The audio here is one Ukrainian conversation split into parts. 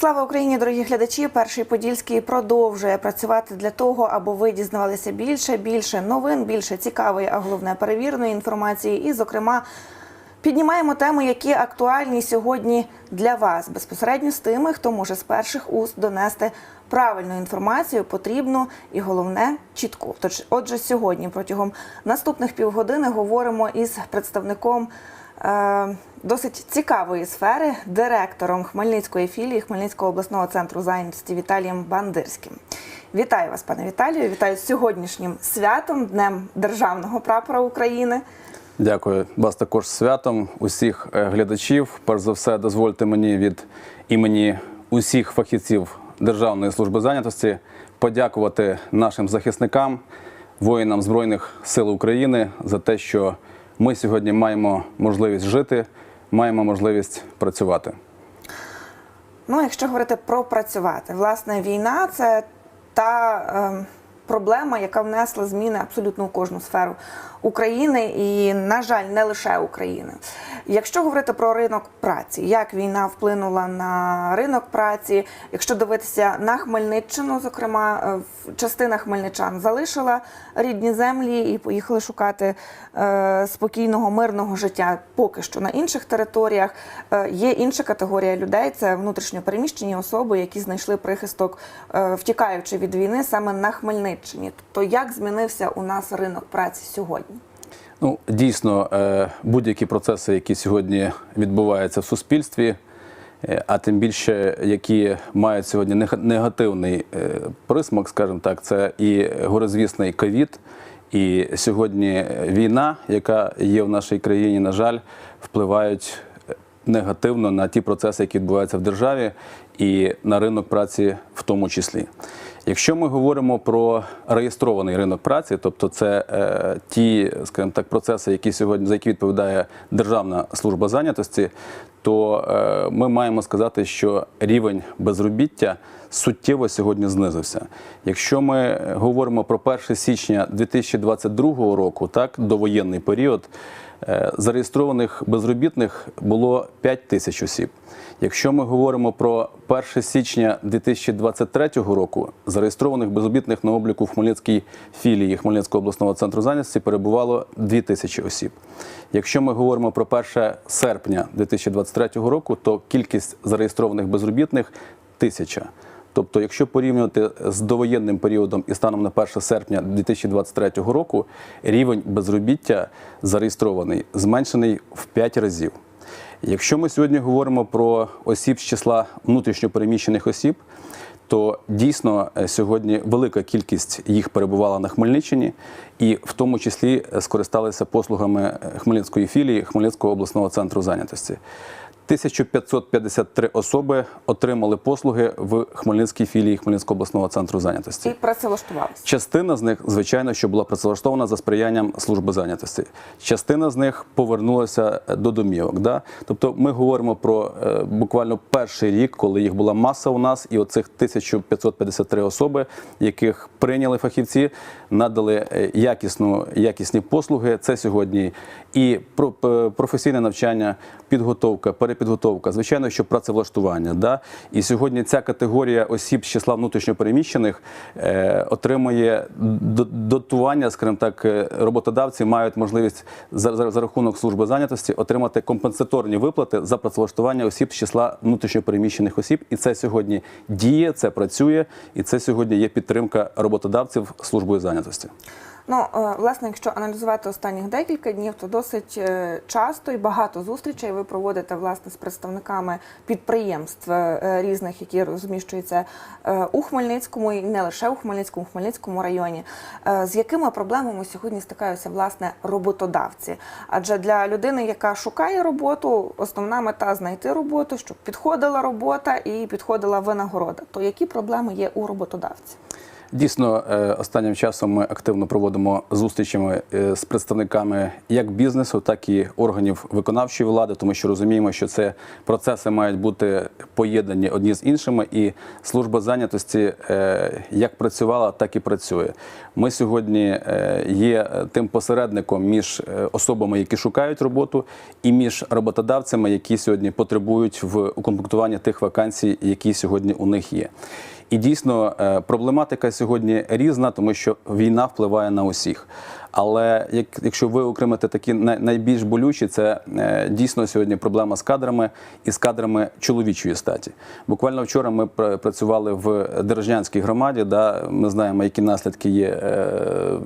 Слава Україні, дорогі глядачі! Перший подільський продовжує працювати для того, аби ви дізнавалися більше, більше новин, більше цікавої, а головне перевіреної інформації. І, зокрема, піднімаємо теми, які актуальні сьогодні для вас безпосередньо з тими, хто може з перших уст донести правильну інформацію, потрібну і головне чітку. Тож, отже, сьогодні протягом наступних півгодини говоримо із представником. Е, Досить цікавої сфери директором Хмельницької філії Хмельницького обласного центру зайнятості Віталієм Бандирським. Вітаю вас, пане Віталію. Вітаю з сьогоднішнім святом, Днем Державного прапора України. Дякую вас також святом усіх е, глядачів. Перш за все, дозвольте мені від імені усіх фахівців Державної служби зайнятості подякувати нашим захисникам, воїнам Збройних сил України за те, що ми сьогодні маємо можливість жити, маємо можливість працювати. Ну, якщо говорити про працювати, власне, війна це та е, проблема, яка внесла зміни абсолютно у кожну сферу України і, на жаль, не лише України. Якщо говорити про ринок праці, як війна вплинула на ринок праці, якщо дивитися на Хмельниччину, зокрема, е, частина хмельничан залишила рідні землі і поїхали шукати е, спокійного мирного життя поки що на інших територіях. Е, є інша категорія людей це внутрішньо переміщені особи, які знайшли прихисток, втікаючи від війни саме на Хмельниччині. Тобто, як змінився у нас ринок праці сьогодні? Ну, дійсно, е, будь-які процеси, які сьогодні відбуваються в суспільстві, е, а тим більше, які мають сьогодні нега- негативний е, присмак, скажімо так, це і горизвісний ковід, і сьогодні війна, яка є в нашій країні, на жаль, впливають негативно на ті процеси, які відбуваються в державі, і на ринок праці в тому числі. Якщо ми говоримо про реєстрований ринок праці, тобто це е, ті, скажімо так, процеси, які сьогодні за які відповідає Державна служба зайнятості, то е, ми маємо сказати, що рівень безробіття суттєво сьогодні знизився. Якщо ми говоримо про 1 січня 2022 року, так довоєнний період, зареєстрованих безробітних було 5 тисяч осіб. Якщо ми говоримо про 1 січня 2023 року, зареєстрованих безробітних на обліку в Хмельницькій філії Хмельницького обласного центру зайнятості перебувало 2 тисячі осіб. Якщо ми говоримо про 1 серпня 2023 року, то кількість зареєстрованих безробітних тисяча. Тобто, якщо порівнювати з довоєнним періодом і станом на 1 серпня 2023 року, рівень безробіття зареєстрований зменшений в 5 разів. Якщо ми сьогодні говоримо про осіб з числа внутрішньопереміщених осіб, то дійсно е, сьогодні велика кількість їх перебувала на Хмельниччині, і в тому числі е, скористалися послугами е, Хмельницької філії Хмельницького обласного центру зайнятості. 1553 особи отримали послуги в Хмельницькій філії Хмельницького обласного центру зайнятості. І працевлаштувалися. Частина з них, звичайно, що була працевлаштована за сприянням служби зайнятості. Частина з них повернулася до домівок. Да? Тобто ми говоримо про е, буквально перший рік, коли їх була маса у нас, і оцих 1553 особи, яких прийняли фахівці, надали е, якісну, якісні послуги. Це сьогодні і про- професійне навчання, підготовка, перепідготовка, звичайно, що працевлаштування. Да? І сьогодні ця категорія осіб з числа внутрішньопереміщених е, отримує до- дотування, скажімо так, е, роботодавці мають можливість за, за, за рахунок служби зайнятості отримати компенсаторні виплати за працевлаштування осіб з числа внутрішньопереміщених осіб. І це сьогодні діє, це працює, і це сьогодні є підтримка роботодавців службою зайнятості. Ну, е, власне, якщо аналізувати останніх декілька днів, то досить е, часто і багато зустрічей ви проводите власне з представниками підприємств е, різних, які розміщуються у Хмельницькому і не лише у Хмельницькому, у Хмельницькому районі. З якими проблемами сьогодні стикаються власне роботодавці? Адже для людини, яка шукає роботу, основна мета знайти роботу, щоб підходила робота і підходила винагорода. То які проблеми є у роботодавців? Дійсно, е, останнім часом ми активно проводимо зустрічами е, з представниками як бізнесу, так і органів виконавчої влади, тому що розуміємо, що це процеси мають бути поєднані одні з іншими, і служба зайнятості е, як працювала, так і працює. Ми сьогодні є тим посередником між особами, які шукають роботу, і між роботодавцями, які сьогодні потребують в укомплектуванні тих вакансій, які сьогодні у них є. І дійсно е, проблематика сьогодні різна, тому що війна впливає на усіх. Але як, якщо ви окремите такі найбільш болючі, це е, дійсно сьогодні проблема з кадрами і з кадрами чоловічої статі. Буквально вчора ми працювали в Держанській громаді. Да, ми знаємо, які наслідки є е,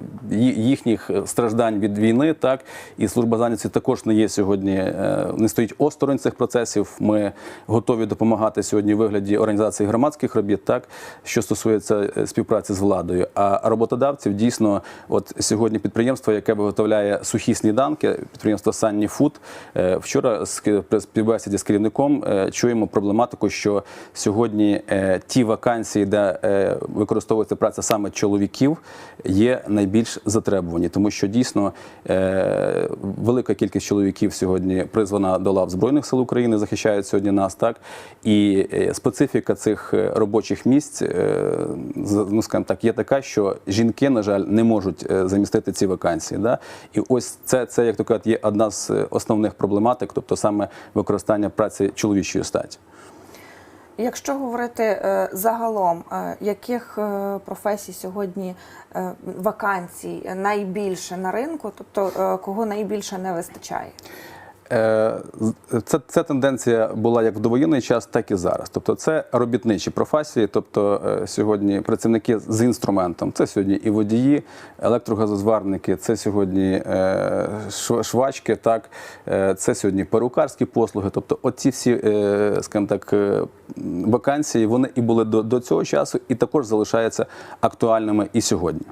їхніх страждань від війни. Так і служба зайнятості також не є сьогодні, е, не стоїть осторонь цих процесів. Ми готові допомагати сьогодні в вигляді організації громадських робіт, так що стосується співпраці з владою. А роботодавців дійсно, от сьогодні підприємство, яке виготовляє сухі сніданки, підприємство Санні Фуд. е, Вчора при співбесіді з керівником е, чуємо проблематику, що сьогодні е, ті вакансії, де використовується праця саме чоловіків, є найбільш затребувані, тому що дійсно велика кількість чоловіків сьогодні призвана до лав збройних сил України, захищають сьогодні нас, так і специфіка цих робочих місць, ну скажімо так, є така, що жінки, на жаль, не можуть замістити ці вакансії. Да? І ось це, це як то кажуть, є одна з е, основних проблематик, тобто саме використання праці чоловічої статі. Якщо говорити е, загалом, е, яких професій сьогодні вакансій найбільше на ринку, тобто кого найбільше не вистачає? Е, Це, ця тенденція була як в довоєнний час, так і зараз. Тобто, це робітничі професії. Тобто е, сьогодні працівники з інструментом. Це сьогодні і водії, електрогазозварники, це сьогодні е, швачки, так це сьогодні перукарські послуги. Тобто, оці всі, скажімо так, вакансії вони і були до, до цього часу, і також залишаються актуальними і сьогодні.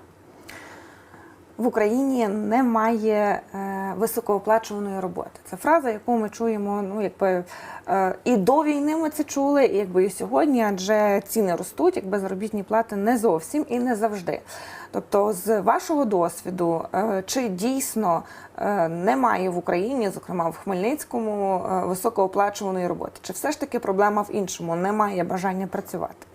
В Україні немає е, високооплачуваної роботи. Це фраза, яку ми чуємо. Ну якби е, і до війни ми це чули, і якби і сьогодні, адже ціни ростуть, якби заробітні плати не зовсім і не завжди. Тобто, з вашого досвіду, е, чи дійсно немає в Україні, зокрема в Хмельницькому, високооплачуваної роботи? Чи все ж таки проблема в іншому? Немає бажання працювати?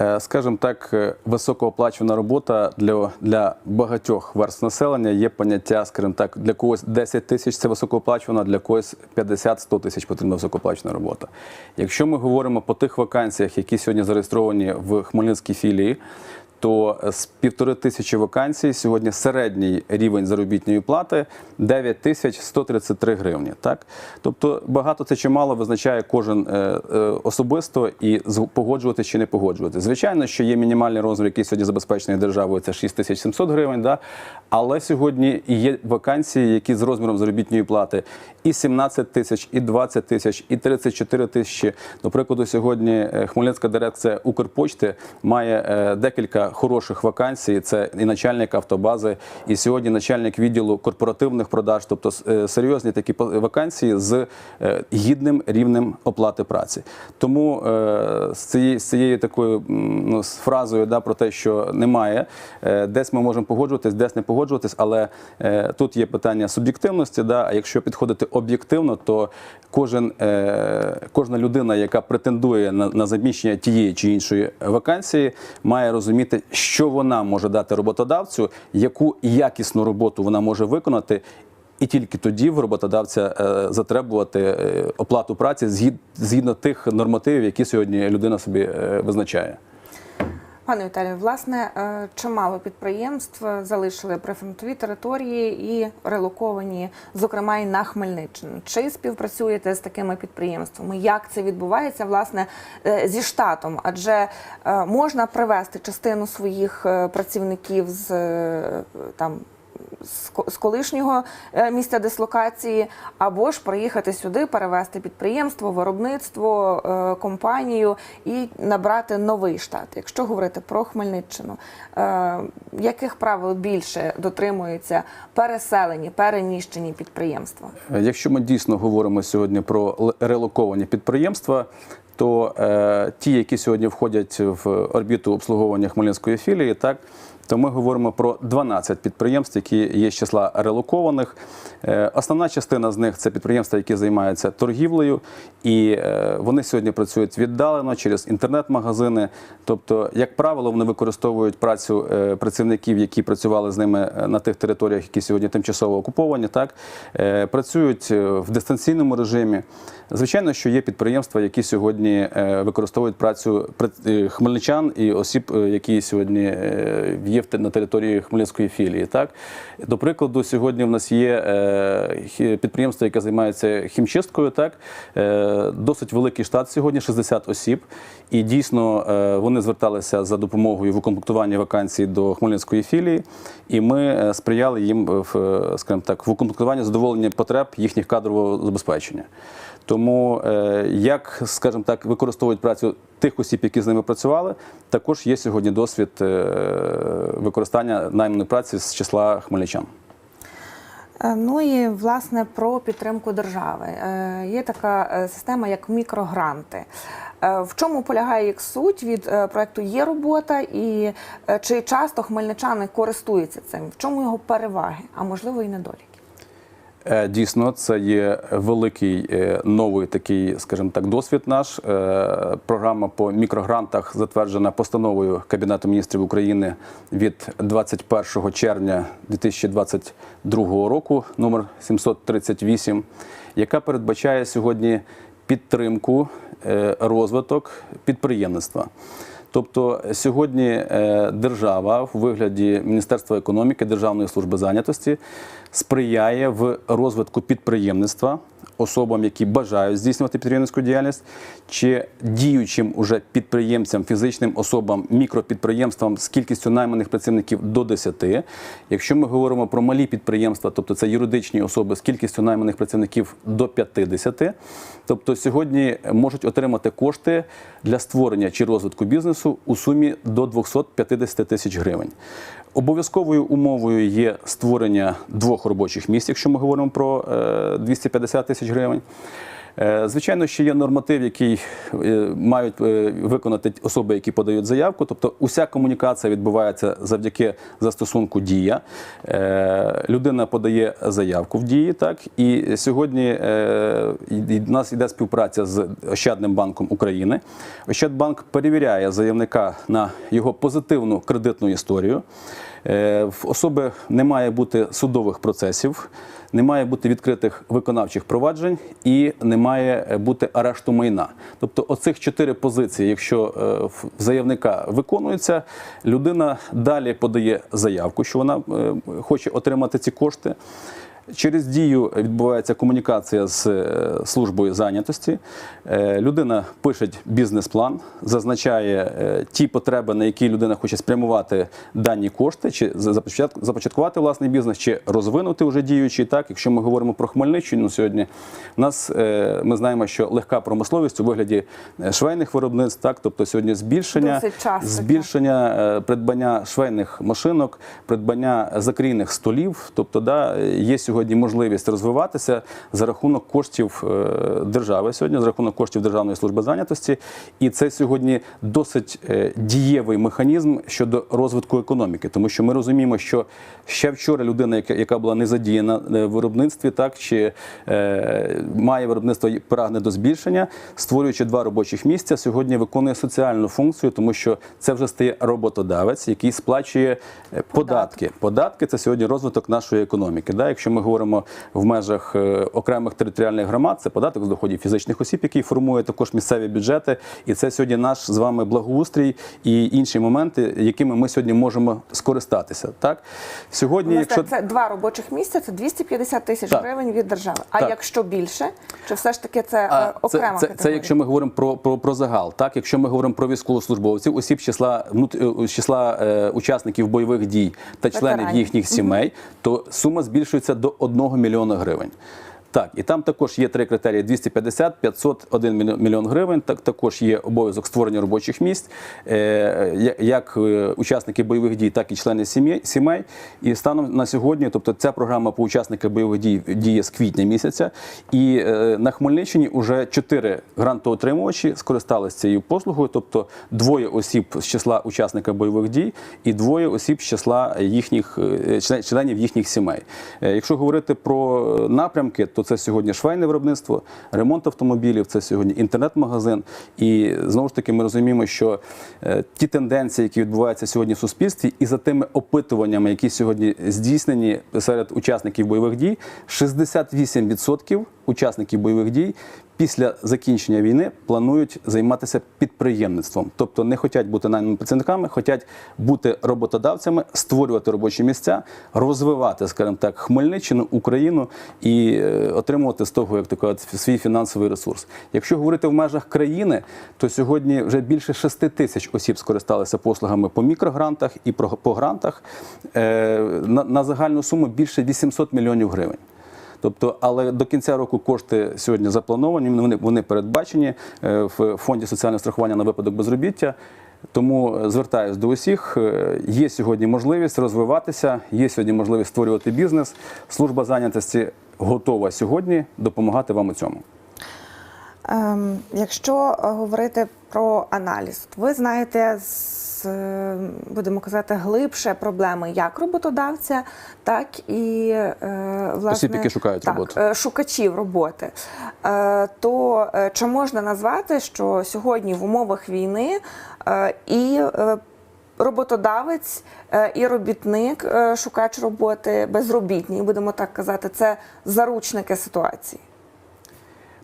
Е, Скажімо так, е, високооплачувана робота для, для багатьох верств населення є поняття, скажімо так, для когось 10 тисяч це високооплачувана, для когось 50-100 тисяч потрібна високооплачувана робота. Якщо ми говоримо по тих вакансіях, які сьогодні зареєстровані в Хмельницькій філії, то з півтори тисячі вакансій сьогодні середній рівень заробітної плати 9 тисяч 133 гривні. Так? Тобто багато це чи мало визначає кожен е, е, особисто і погоджувати чи не погоджувати. Звичайно, що є мінімальний розмір, який сьогодні забезпечений державою, це 6700 гривень. Да? Але сьогодні є вакансії, які з розміром заробітної плати і 17 тисяч, і 20 тисяч, і 34 тисячі. До прикладу, сьогодні е, Хмельницька дирекція Укрпочти має декілька хороших вакансій. Це і начальник автобази, і сьогодні начальник відділу корпоративних продаж, тобто е, серйозні такі вакансії з е, гідним рівнем оплати праці. Тому е, з цією, з цією такою ну, з фразою да, про те, що немає, десь ми можемо погоджуватись, десь не погоджуватись, але тут є питання суб'єктивності. Да, а якщо підходити об'єктивно, то кожен, кожна людина, яка претендує на, на заміщення тієї чи іншої вакансії, має розуміти, що вона може дати роботодавцю, яку якісну роботу вона може виконати. І тільки тоді в роботодавця е, затребувати е, оплату праці згід- згідно тих нормативів, які сьогодні людина собі е, визначає. Пане Віталію, власне, е, чимало підприємств залишили прифронтові території і релоковані, зокрема і на Хмельниччину. Чи співпрацюєте з такими підприємствами? Як це відбувається власне е, зі штатом? Адже е, можна привезти частину своїх працівників з там. З колишнього е, місця дислокації, або ж приїхати сюди, перевести підприємство, виробництво, е, компанію і набрати новий штат. Якщо говорити про Хмельниччину, е, яких правил більше дотримуються переселені, переміщені підприємства? Якщо ми дійсно говоримо сьогодні про релоковані підприємства, то ті, які сьогодні входять в орбіту обслуговування Хмельницької філії, так то ми говоримо про 12 підприємств, які є з числа релокованих. Е, Основна частина з них це підприємства, які займаються торгівлею, і е, вони сьогодні працюють віддалено через інтернет-магазини. Тобто, як правило, вони використовують працю е, працівників, які працювали з ними на тих територіях, які сьогодні тимчасово окуповані, так працюють в дистанційному режимі. Звичайно, що є підприємства, які сьогодні використовують працю хмельничан і осіб, які сьогодні е, є на території Хмельницької філії. Так, до прикладу, сьогодні в нас є е, підприємство, яке займається хімчисткою. Так, Е, досить великий штат сьогодні, 60 осіб. І дійсно е, вони зверталися за допомогою в укомплектуванні вакансій до Хмельницької філії, і ми е, сприяли їм в, скажімо так, в укомплектуванні задоволення потреб їхніх кадрового забезпечення. Тому е, як, скажімо так, використовують працю тих осіб, які з ними працювали, також є сьогодні досвід використання найманої праці з числа хмельничан. Е, Ну і власне про підтримку держави. Е, Є така е, система, як мікрогранти. В чому полягає їх суть від проекту Є робота, і чи часто хмельничани користуються цим? В чому його переваги, а можливо і недоліки? Е, Дійсно, це є великий е, новий такий, скажімо так, досвід наш. Е, Програма по мікрогрантах затверджена постановою Кабінету міністрів України від 21 червня 2022 року, номер 738, яка передбачає сьогодні підтримку, розвиток підприємництва. Тобто сьогодні е, держава в вигляді Міністерства економіки, Державної служби зайнятості сприяє в розвитку підприємництва особам, які бажають здійснювати підприємницьку діяльність, чи діючим уже підприємцям, фізичним особам, мікропідприємствам з кількістю найманих працівників до 10. Якщо ми говоримо про малі підприємства, тобто це юридичні особи з кількістю найманих працівників до 50, тобто сьогодні можуть отримати кошти для створення чи розвитку бізнесу у сумі до 250 тисяч гривень. Обов'язковою умовою є створення двох робочих місць, якщо ми говоримо про е, 250 тисяч гривень. Е, Звичайно, ще є норматив, який е, мають е, виконати особи, які подають заявку. Тобто, уся комунікація відбувається завдяки застосунку Дія. Людина подає заявку в дії, так і сьогодні в нас йде співпраця з Ощадним банком України. Ощадбанк перевіряє заявника на його позитивну кредитну історію. Е, В особи не має бути судових процесів, не має бути відкритих виконавчих проваджень і не має е, бути арешту майна. Тобто, оцих чотири позиції, якщо е, в заявника виконується, людина далі подає заявку, що вона хоче отримати ці кошти. Через дію відбувається комунікація з е, службою зайнятості. Е, Людина пише бізнес-план, зазначає е, ті потреби, на які людина хоче спрямувати дані кошти, чи започаткувати власний бізнес, чи розвинути вже діючий. Так, якщо ми говоримо про Хмельниччину сьогодні, у нас ми знаємо, що легка промисловість у вигляді швейних виробництв, так, тобто сьогодні збільшення, часто, збільшення придбання швейних машинок, придбання закрійних столів. Тобто, да, є сьогодні можливість розвиватися за рахунок коштів е, держави сьогодні, за рахунок коштів Державної служби зайнятості. І це сьогодні досить е, дієвий механізм щодо розвитку економіки, тому що ми розуміємо, що ще вчора людина, яка, була не задіяна е, в виробництві, так чи має виробництво і прагне до збільшення, створюючи два робочих місця, сьогодні виконує соціальну функцію, тому що це вже стає роботодавець, який сплачує податки. Податки це сьогодні розвиток нашої економіки. Да? Якщо ми говоримо в межах е, окремих територіальних громад, це податок з доходів фізичних осіб, який формує також місцеві бюджети, і це сьогодні наш з вами благоустрій і інші моменти, якими ми сьогодні можемо скористатися. Так сьогодні, якщо це два робочих місця, це 250 тисяч гривень від держави. А Так. якщо більше, чи все ж таки це е, А, окрема це, це, це якщо ми говоримо про, про, про загал. Так, якщо ми говоримо про військовослужбовців, осіб з числа е, з числа е, учасників бойових дій та членів їхніх сімей, то сума збільшується до 1 мільйона гривень. Так, і там також є три критерії: 250, 500, 1 мільйон- гривень. Так також є обов'язок створення робочих місць, е, як е, учасники бойових дій, так і члени сімей. І станом на сьогодні, тобто ця програма по учасниках бойових дій діє з квітня місяця. І е, на Хмельниччині вже чотири грантоотримувачі скористалися цією послугою, тобто двоє осіб з числа учасника бойових дій і двоє осіб з числа їхніх членів їхніх сімей. Якщо говорити про напрямки, то це сьогодні швейне виробництво, ремонт автомобілів, це сьогодні інтернет-магазин. І знову ж таки ми розуміємо, що е, ті тенденції, які відбуваються сьогодні в суспільстві, і за тими опитуваннями, які сьогодні здійснені серед учасників бойових дій, 68% учасників бойових дій після закінчення війни планують займатися підприємництвом, тобто не хочуть бути найманими працівниками, хочуть бути роботодавцями, створювати робочі місця, розвивати, скажімо так, Хмельниччину, Україну і е, отримувати з того, як то кажуть, свій фінансовий ресурс. Якщо говорити в межах країни, то сьогодні вже більше 6 тисяч осіб скористалися послугами по мікрогрантах і по грантах е, на загальну суму більше 800 мільйонів гривень. Тобто, але до кінця року кошти сьогодні заплановані, вони, вони передбачені е, в фонді соціального страхування на випадок безробіття. Тому е, звертаюся до усіх. Е, Є сьогодні можливість розвиватися, є сьогодні можливість створювати бізнес. Служба зайнятості готова сьогодні допомагати вам у цьому. Ем, якщо е, говорити про аналіз, то ви знаєте, з, е, будемо казати, глибше проблеми як роботодавця, так і е, власне Осіб, які шукають так, роботу. шукачів роботи. То чи можна назвати, що сьогодні в умовах війни і роботодавець і робітник, шукач роботи, безробітні, будемо так казати, це заручники ситуації?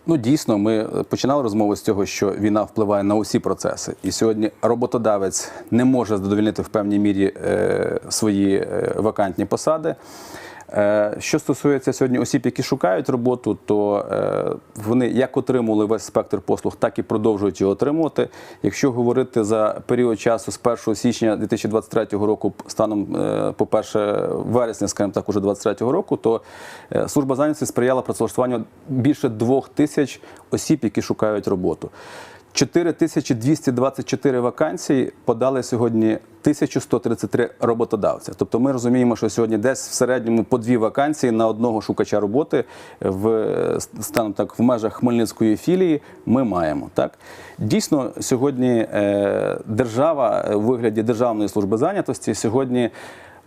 Ну дійсно, ми починали розмову з цього, що війна впливає на усі процеси, і сьогодні роботодавець не може задовільнити в певній мірі е, свої е, вакантні посади. Е, Що стосується сьогодні осіб, які шукають роботу, то е, вони як отримували весь спектр послуг, так і продовжують його отримувати. Якщо говорити за період часу з 1 січня 2023 року, станом е, по 1 вересня, скажімо так, уже 2023 року, то служба зайнятості сприяла працевлаштуванню більше двох тисяч осіб, які шукають роботу. 4224 вакансії подали сьогодні 1133 роботодавця. Тобто ми розуміємо, що сьогодні десь в середньому по дві вакансії на одного шукача роботи в станом так в межах Хмельницької філії ми маємо. Так дійсно сьогодні е, держава е, у вигляді Державної служби зайнятості сьогодні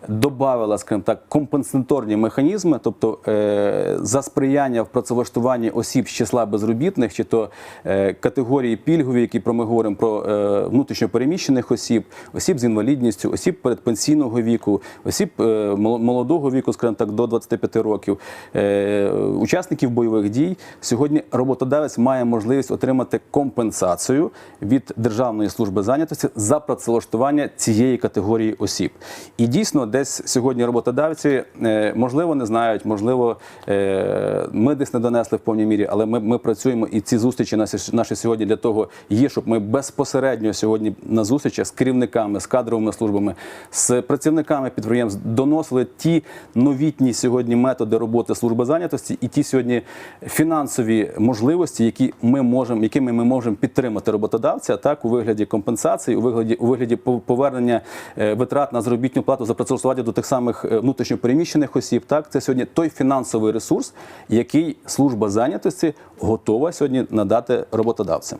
добавила, скажімо так, компенсаторні механізми, тобто е, за сприяння в працевлаштуванні осіб з числа безробітних, чи то е, категорії пільгові, які про ми говоримо про е, внутрішньо переміщених осіб, осіб з інвалідністю, осіб передпенсійного віку, осіб е, молодого віку, скажімо так, до 25 років, е, учасників бойових дій. Сьогодні роботодавець має можливість отримати компенсацію від Державної служби зайнятості за працевлаштування цієї категорії осіб. І дійсно, десь сьогодні роботодавці е, можливо не знають, можливо, е, ми десь не донесли в повній мірі, але ми, ми працюємо і ці зустрічі наші, сьогодні для того є, щоб ми безпосередньо сьогодні на зустрічах з керівниками, з кадровими службами, з працівниками підприємств доносили ті новітні сьогодні методи роботи служби зайнятості і ті сьогодні фінансові можливості, які ми можемо, якими ми можемо підтримати роботодавця, так у вигляді компенсації, у вигляді у вигляді пов- повернення е, витрат на заробітну плату за працевлаштування до тих самих е, внутрішньо переміщених осіб. Так, це сьогодні той фінансовий ресурс, який служба зайнятості готова сьогодні надати роботодавцям.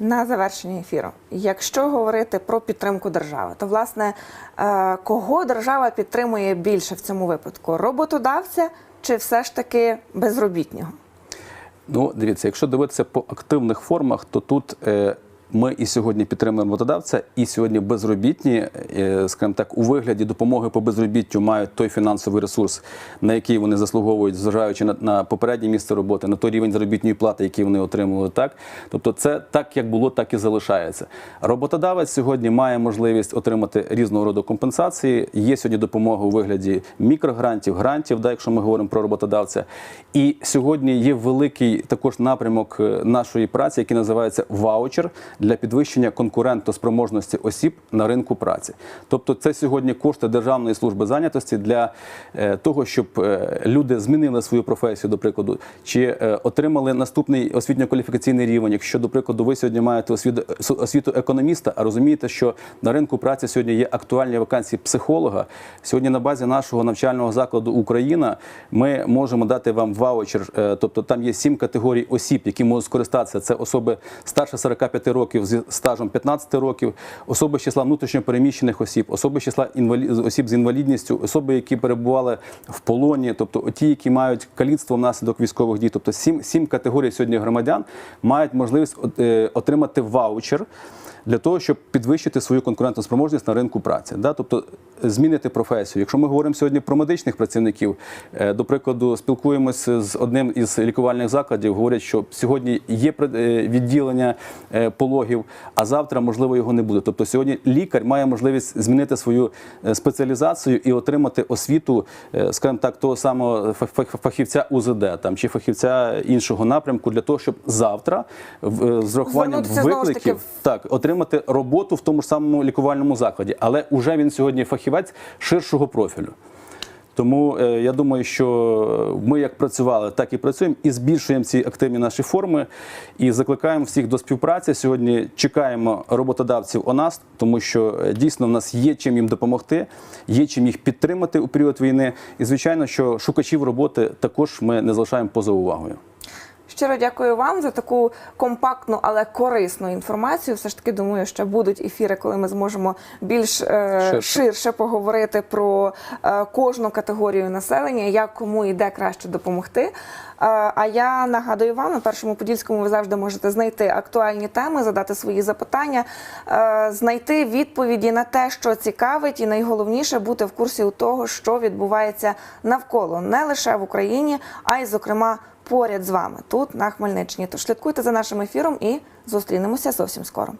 На завершення ефіру, якщо говорити про підтримку держави, то власне е, кого держава підтримує більше в цьому випадку? Роботодавця чи все ж таки безробітнього? Ну, дивіться, якщо дивитися по активних формах, то тут е, ми і сьогодні підтримуємо роботодавця, і сьогодні безробітні, е, скажімо так, у вигляді допомоги по безробіттю мають той фінансовий ресурс, на який вони заслуговують, зважаючи на, на попереднє місце роботи, на той рівень заробітної плати, який вони отримували. Так, тобто, це так як було, так і залишається. Роботодавець сьогодні має можливість отримати різного роду компенсації. Є сьогодні допомога у вигляді мікрогрантів, грантів, да, якщо ми говоримо про роботодавця. І сьогодні є великий також напрямок е, нашої праці, який називається ваучер для підвищення конкурентоспроможності осіб на ринку праці. Тобто, це сьогодні кошти Державної служби зайнятості для е, того, щоб е, люди змінили свою професію, до прикладу, чи е, отримали наступний освітньо-кваліфікаційний рівень. Якщо, до прикладу, ви сьогодні маєте освіту, економіста, а розумієте, що на ринку праці сьогодні є актуальні вакансії психолога. Сьогодні на базі нашого навчального закладу Україна ми можемо дати вам ваучер. Тобто там є сім категорій осіб, які можуть скористатися. Це особи старше 45 років зі стажем 15 років, особи з числа внутрішньопереміщених осіб, особи з числа інвалід осіб з інвалідністю, особи, які перебували в полоні, тобто ті, які мають каліцтво внаслідок військових дій. Тобто сім, сім категорій сьогодні громадян мають можливість е, отримати ваучер для того, щоб підвищити свою конкурентну спроможність на ринку праці, да? тобто змінити професію. Якщо ми говоримо сьогодні про медичних працівників, е, до прикладу, спілкуємося з одним із лікувальних закладів, говорять, що сьогодні є е, відділення е, пологів, а завтра можливо його не буде. Тобто сьогодні лікар має можливість змінити свою спеціалізацію і отримати освіту, скажімо так, того самого фах- фах- фахівця УЗД там чи фахівця іншого напрямку для того, щоб завтра з таки, викликів так, отримати роботу в тому ж самому лікувальному закладі, але уже він сьогодні фахівець ширшого профілю. Тому е, я думаю, що ми як працювали, так і працюємо і збільшуємо ці активні наші форми і закликаємо всіх до співпраці. Сьогодні чекаємо роботодавців у нас, тому що е, дійсно в нас є чим їм допомогти, є чим їх підтримати у період війни. І звичайно, що шукачів роботи також ми не залишаємо поза увагою. Щиро дякую вам за таку компактну, але корисну інформацію. Все ж таки думаю, що будуть ефіри, коли ми зможемо більш е, Ширше. ширше поговорити про е, кожну категорію населення, як кому і де краще допомогти. Е, а я нагадую вам на першому подільському ви завжди можете знайти актуальні теми, задати свої запитання, е, знайти відповіді на те, що цікавить, і найголовніше бути в курсі того, що відбувається навколо не лише в Україні, а й зокрема поряд з вами тут на Хмельниччині. Тож слідкуйте за нашим ефіром і зустрінемося зовсім скоро.